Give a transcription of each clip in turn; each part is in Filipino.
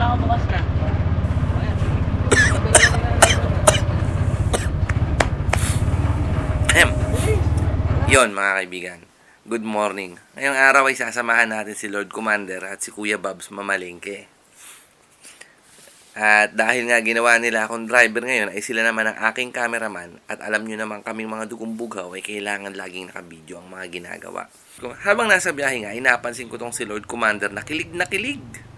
Kailangan bukas na. Yon mga kaibigan. Good morning. Ngayong araw ay sasamahan natin si Lord Commander at si Kuya Babs mamalengke. At dahil nga ginawa nila akong driver ngayon ay sila naman ang aking cameraman at alam nyo naman kaming mga dugong bughaw ay kailangan laging nakabidyo ang mga ginagawa. Habang nasa biyahe nga, ay napansin ko tong si Lord Commander na kilig na kilig.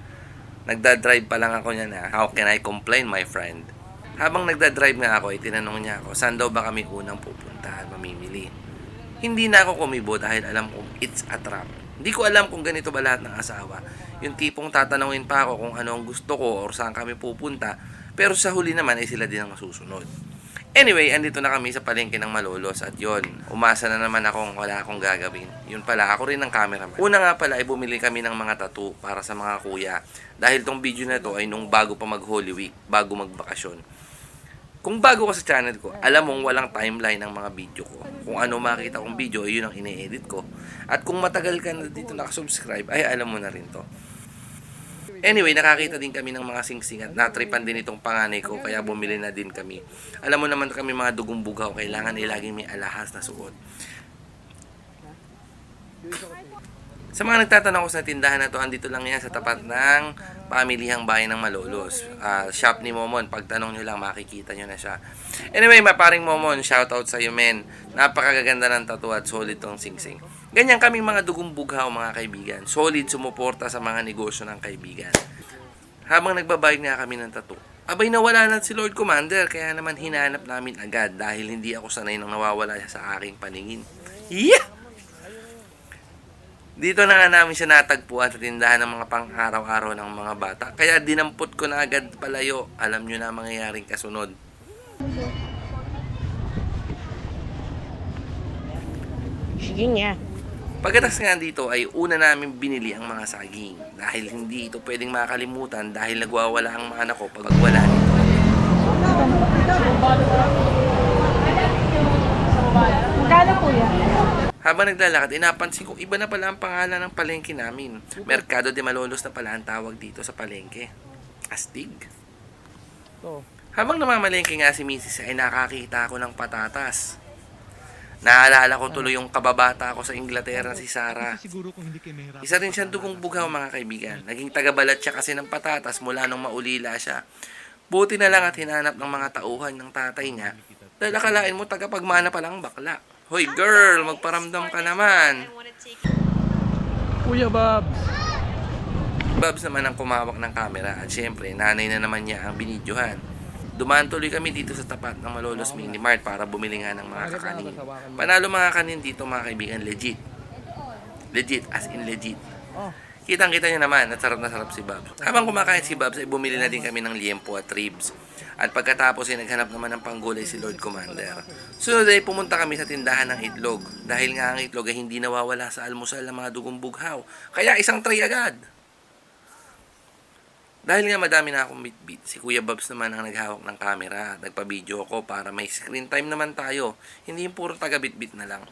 Nagda-drive pa lang ako niya na, how can I complain my friend? Habang nagda-drive nga ako, ay tinanong niya ako, saan daw ba kami unang pupuntahan, mamimili? Hindi na ako kumibo dahil alam kong it's a trap. Hindi ko alam kung ganito ba lahat ng asawa. Yung tipong tatanungin pa ako kung ano ang gusto ko or saan kami pupunta. Pero sa huli naman ay sila din ang masusunod. Anyway, andito na kami sa palengke ng Malolos at yon umasa na naman akong wala akong gagawin. Yun pala, ako rin ang cameraman. Una nga pala ay bumili kami ng mga tattoo para sa mga kuya. Dahil tong video na to ay nung bago pa mag Holy Week, bago magbakasyon. Kung bago ka sa channel ko, alam mong walang timeline ng mga video ko. Kung ano makita kong video, yun ang ine-edit ko. At kung matagal ka na dito nakasubscribe, ay alam mo na rin to. Anyway, nakakita din kami ng mga singsing at natripan din itong panganay ko kaya bumili na din kami. Alam mo naman kami mga dugong bugaw, kailangan ay may alahas na suot. Sa mga nagtatanong ko sa tindahan na to, andito lang yan sa tapat ng pamilihang bayan ng Malolos. Ah, shop ni Momon, pagtanong nyo lang, makikita nyo na siya. Anyway, maparing Momon, shoutout sa iyo men. Napakaganda ng tattoo at solid tong singsing. Ganyan kaming mga dugong bughaw mga kaibigan. Solid sumuporta sa mga negosyo ng kaibigan. Habang nagbabayad nga kami ng tattoo, abay nawala na si Lord Commander, kaya naman hinanap namin agad dahil hindi ako sanay nang nawawala siya sa aking paningin. Yeah! Dito na nga namin siya natagpuan sa tindahan ng mga pang-araw-araw ng mga bata. Kaya dinampot ko na agad palayo. Alam nyo na ang mangyayaring kasunod. Sige nga. Pagkatas nga dito ay una namin binili ang mga saging. Dahil hindi ito pwedeng makalimutan dahil nagwawala ang mga anak ko pag wala nito. Habang naglalakad, ay napansin ko iba na pala ang pangalan ng palengke namin. Merkado de Malolos na pala ang tawag dito sa palengke. Astig. Oh. Habang namamalengke nga si Mrs. ay nakakita ako ng patatas. Naalala ko tuloy yung kababata ko sa Inglaterra si Sarah. Isa rin siyang dugong bughaw mga kaibigan. Naging tagabalat siya kasi ng patatas mula nung maulila siya. Buti na lang at hinanap ng mga tauhan ng tatay niya. Dahil akalain mo tagapagmana pa lang bakla. Hoy girl, magparamdam ka naman. Kuya Bob! Babs naman ang kumawak ng camera at syempre nanay na naman niya ang binidyohan. Dumaan tuloy kami dito sa tapat ng Malolos Mini Mart para bumili nga ng mga kakanin. Panalo mga kanin dito mga kaibigan, legit. Legit, as in legit. Kitang kita niyo naman, at sarap na sarap si Babs. Habang kumakain si Babs, ay bumili na din kami ng liempo at ribs. At pagkatapos ay naghanap naman ng panggulay si Lord Commander. Sunod ay pumunta kami sa tindahan ng itlog. Dahil nga ang itlog ay hindi nawawala sa almusal ng mga dugong bughaw. Kaya isang tray agad. Dahil nga madami na akong bitbit, si Kuya Babs naman ang naghawak ng camera. Nagpa-video ako para may screen time naman tayo. Hindi yung puro taga-bitbit na lang.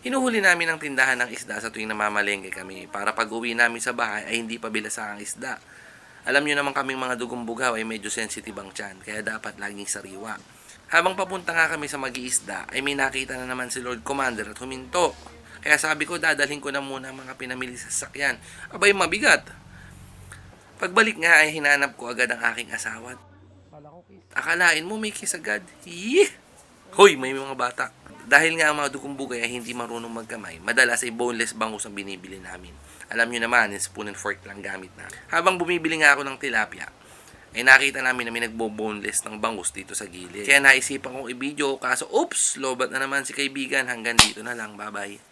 Hinuhuli namin ang tindahan ng isda sa tuwing namamalengke kami para pag uwi namin sa bahay ay hindi pa bilasa ang isda. Alam nyo naman kaming mga dugong bughaw ay medyo sensitive ang tiyan kaya dapat laging sariwa. Habang papunta nga kami sa mag-iisda ay may nakita na naman si Lord Commander at huminto. Kaya sabi ko dadalhin ko na muna ang mga pinamili sa sasakyan. Abay mabigat. Pagbalik nga ay hinanap ko agad ang aking asawa. Akalain mo may kiss agad. Yee! Hoy, may mga bata. Dahil nga ang mga dukong bugay ay hindi marunong magkamay, madalas ay boneless bangus ang binibili namin. Alam nyo naman, yung spoon and fork lang gamit na. Habang bumibili nga ako ng tilapia, ay nakita namin na may nagbo-boneless ng bangus dito sa gilid. Kaya naisipan kong i-video, kaso oops, lobat na naman si kaibigan. Hanggang dito na lang, bye-bye.